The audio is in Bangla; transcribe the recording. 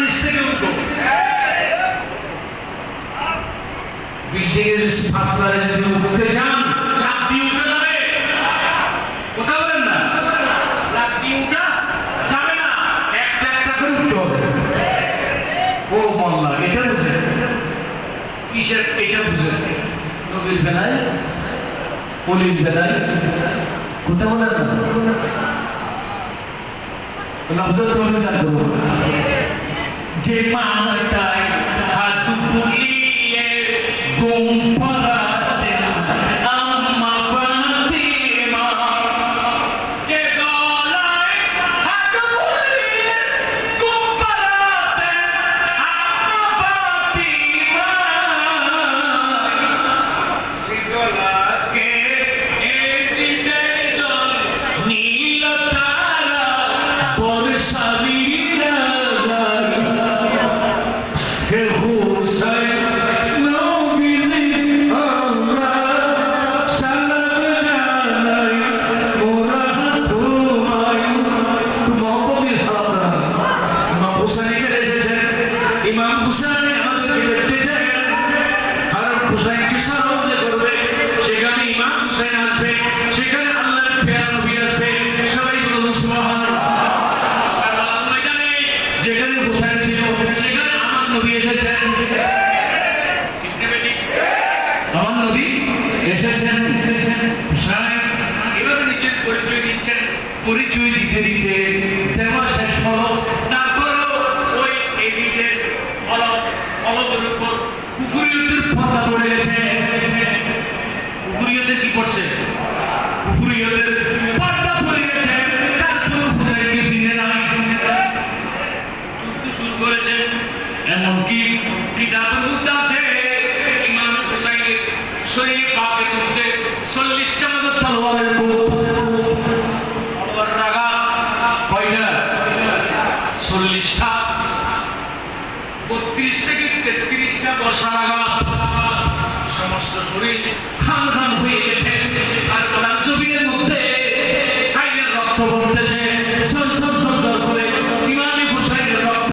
নিচ থেকে উঠবো বিল্ডিং এর ফার্স্ট যদি উঠতে চান লাভ দিয়ে উঠে যাবে। কথা বলেন না। লাভ দিয়ে উঠা যাবে না। একটা একটা করে উঠতে হবে। ও মোল্লা এটা বুঝে। কিসের এটা বুঝে? নবীর বেলায়? অলির বেলায়? কথা বলেন না। লফজ তৈরি না। করব Take my life, die. আর হুসাইনকে কুফুরিয়তের পর্দা পড়ে গেছে কি করছে? কুফুরিয়তের পর্দা পড়ে গেছে তারপর হুসাইনকে শুরু মধ্যে আছে, ইমাম চল্লিশটা মতো তলোয়ারের কোপ তলোয়ার রাগা চল্লিশটা। বত্রিশ থেকে তেত্রিশটা বর্ষা সমস্ত শরীর খান খান হয়ে